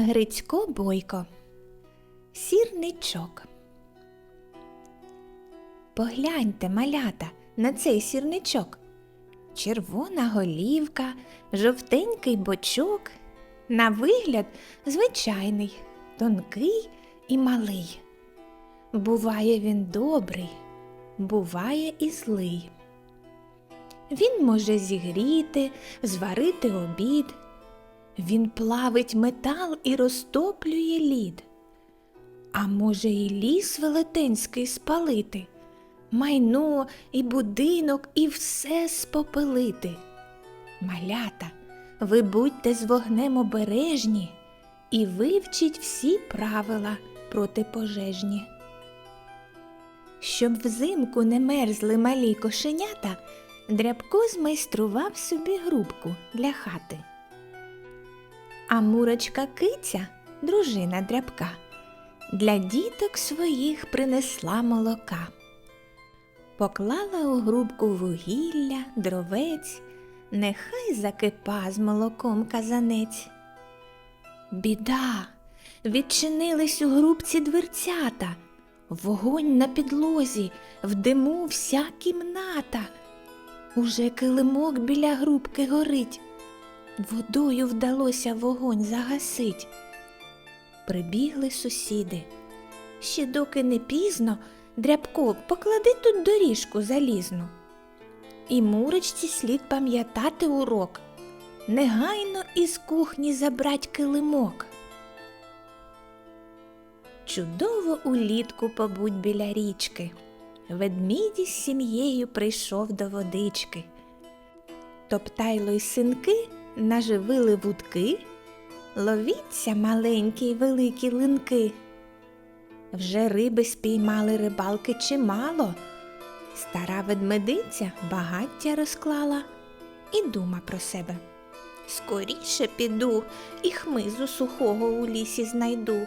Грицько Бойко. Сірничок. Погляньте, малята, на цей сірничок. Червона голівка, жовтенький бочок. На вигляд звичайний, тонкий і малий. Буває він добрий, буває і злий. Він може зігріти, зварити обід. Він плавить метал і розтоплює лід. А може, і ліс велетенський спалити, майно і будинок, і все спопелити. Малята, ви будьте з вогнем обережні і вивчіть всі правила протипожежні. Щоб взимку не мерзли малі кошенята, Дрябко змайстрував собі грубку для хати. А мурочка киця, дружина дрябка, для діток своїх принесла молока. Поклала у грубку вугілля, дровець, нехай закипа з молоком казанець. Біда! Відчинились у грубці дверцята, вогонь на підлозі, в диму вся кімната. Уже килимок біля грубки горить. Водою вдалося вогонь загасить. Прибігли сусіди. Ще доки не пізно, дрябко, поклади тут доріжку залізну. І мурочці слід пам'ятати урок. Негайно із кухні забрать килимок. Чудово улітку побудь біля річки. Ведмідь із сім'єю прийшов до водички. Топтайло й синки наживили вудки, ловіться маленькі й великі линки. Вже риби спіймали рибалки чимало. Стара ведмедиця багаття розклала і дума про себе. Скоріше піду і хмизу сухого у лісі знайду.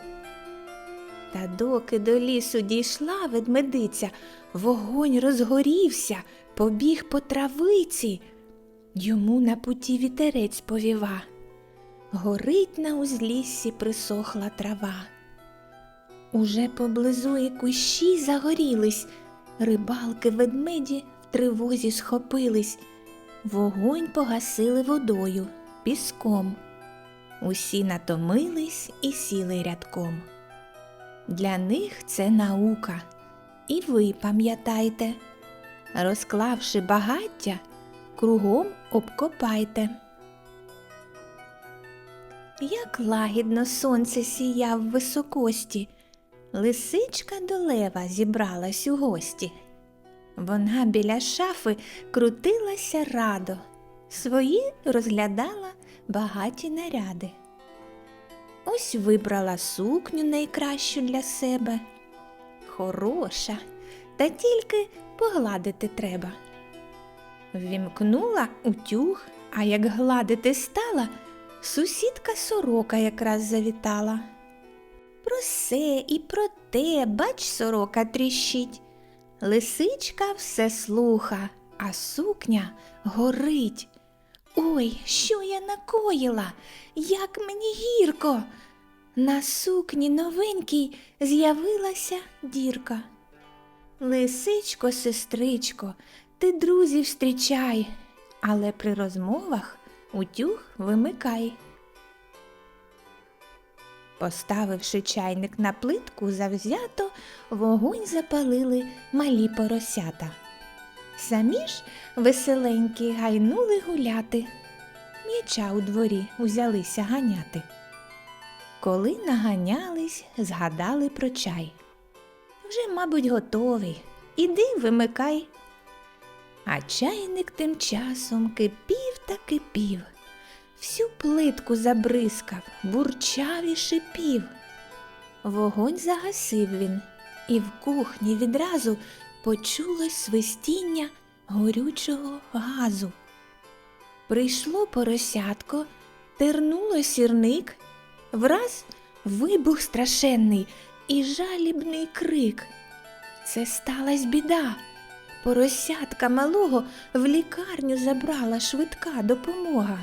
Та доки до лісу дійшла ведмедиця, вогонь розгорівся, побіг по травиці. Йому на путі вітерець повіва. Горить на узліссі присохла трава. Уже поблизу і кущі загорілись, рибалки ведмеді в тривозі схопились, вогонь погасили водою, піском. Усі натомились і сіли рядком. Для них це наука, і ви пам'ятайте, розклавши багаття, кругом обкопайте. Як лагідно сонце сіяв високості, лисичка до лева зібралась у гості. Вона біля шафи крутилася радо, свої розглядала багаті наряди. Ось вибрала сукню найкращу для себе. Хороша, та тільки погладити треба. Ввімкнула утюг, а як гладити стала, сусідка сорока якраз завітала. Про се і про те, бач, сорока тріщить. Лисичка все слуха, а сукня горить. Ой, що я накоїла, як мені гірко. На сукні новенькій з'явилася дірка. Лисичко, сестричко, ти друзів зустрічай, але при розмовах утюг вимикай. Поставивши чайник на плитку завзято, вогонь запалили малі поросята. Самі ж веселенькі гайнули гуляти, м'яча у дворі узялися ганяти. Коли наганялись, згадали про чай. Вже, мабуть, готовий. Іди вимикай. А чайник тим часом кипів та кипів, всю плитку забризкав, бурчав і шипів. Вогонь загасив він, і в кухні відразу почулось свистіння горючого газу. Прийшло поросятко, тернуло сірник, враз вибух страшенний і жалібний крик. Це сталась біда. Поросятка малого в лікарню забрала швидка допомога.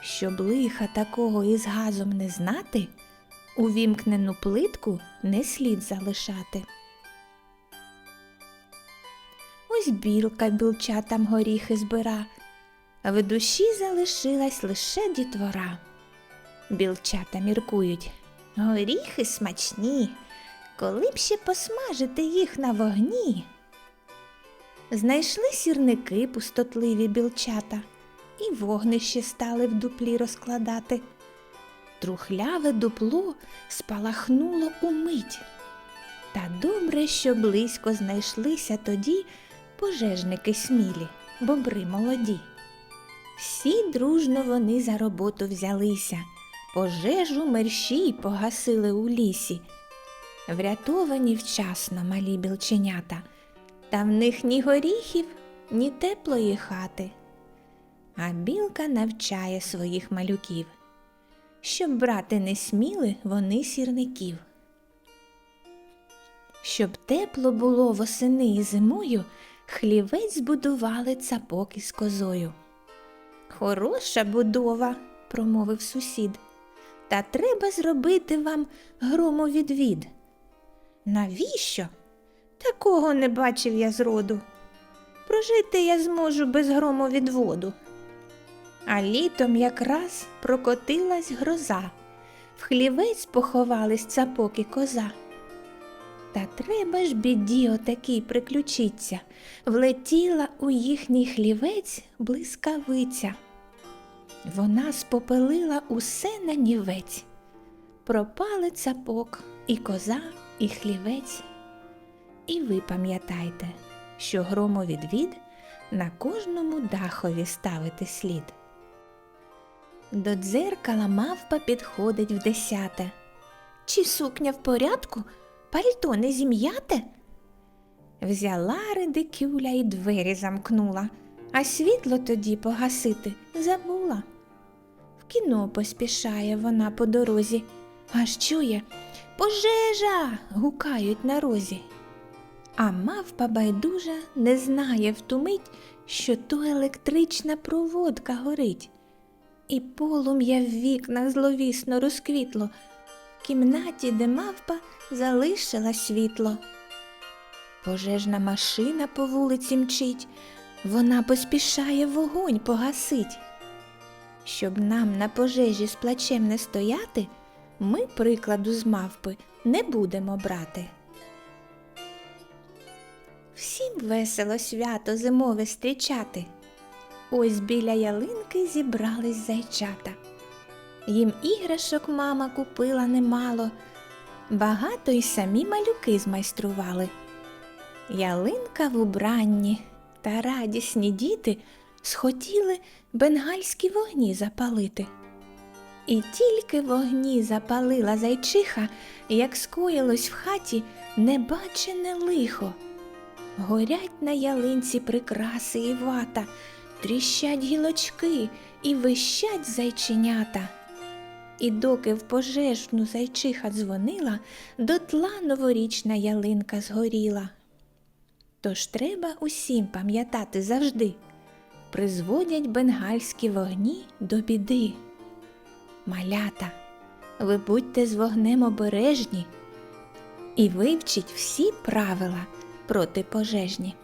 Щоб лиха такого із газом не знати, увімкнену плитку не слід залишати. Ось білка білчатам горіхи збира, в душі залишилась лише дітвора. Білчата міркують, горіхи смачні, коли б ще посмажити їх на вогні. Знайшли сірники пустотливі білчата, і вогнище стали в дуплі розкладати. Трухляве дупло спалахнуло умить. Та добре, що близько знайшлися тоді пожежники смілі, бобри молоді. Всі дружно вони за роботу взялися, пожежу мерщій погасили у лісі. Врятовані вчасно малі білченята, та в них ні горіхів, ні теплої хати. А білка навчає своїх малюків, щоб брати не сміли вони сірників. Щоб тепло було восени і зимою, хлівець збудували цапок із козою. Хороша будова, промовив сусід, та треба зробити вам громовідвід. Навіщо? Такого не бачив я зроду. Прожити я зможу без громовідводу. А літом якраз прокотилась гроза, в хлівець поховались цапок і коза. Та треба ж біді отакій приключиться, влетіла у їхній хлівець блискавиця. Вона спопелила усе на нівець. Пропали цапок і коза, і хлівець. І ви пам'ятайте, що громовідвід на кожному дахові ставити слід. До дзеркала мавпа підходить в десяте. Чи сукня в порядку? Пальто не зім'яте? Взяла редикюля і двері замкнула, а світло тоді погасити забула. В кіно поспішає вона по дорозі, аж чує пожежа. гукають на розі. А мавпа байдужа не знає в ту мить, що то електрична проводка горить. І полум'я в вікнах зловісно розквітло, в кімнаті, де мавпа залишила світло. Пожежна машина по вулиці мчить, вона поспішає вогонь погасить. Щоб нам на пожежі з плачем не стояти, ми прикладу з мавпи не будемо брати. Всім весело свято зимове стрічати. Ось біля ялинки зібрались зайчата. Їм іграшок мама купила немало, багато й самі малюки змайстрували. Ялинка в убранні та радісні діти схотіли бенгальські вогні запалити. І тільки вогні запалила зайчиха, як скоїлось в хаті небачене лихо. Горять на ялинці прикраси і вата, тріщать гілочки і вищать зайченята. І доки в пожежну зайчиха дзвонила, дотла новорічна ялинка згоріла. Тож треба усім пам'ятати завжди, призводять бенгальські вогні до біди. Малята, ви будьте з вогнем обережні і вивчіть всі правила протипожежні.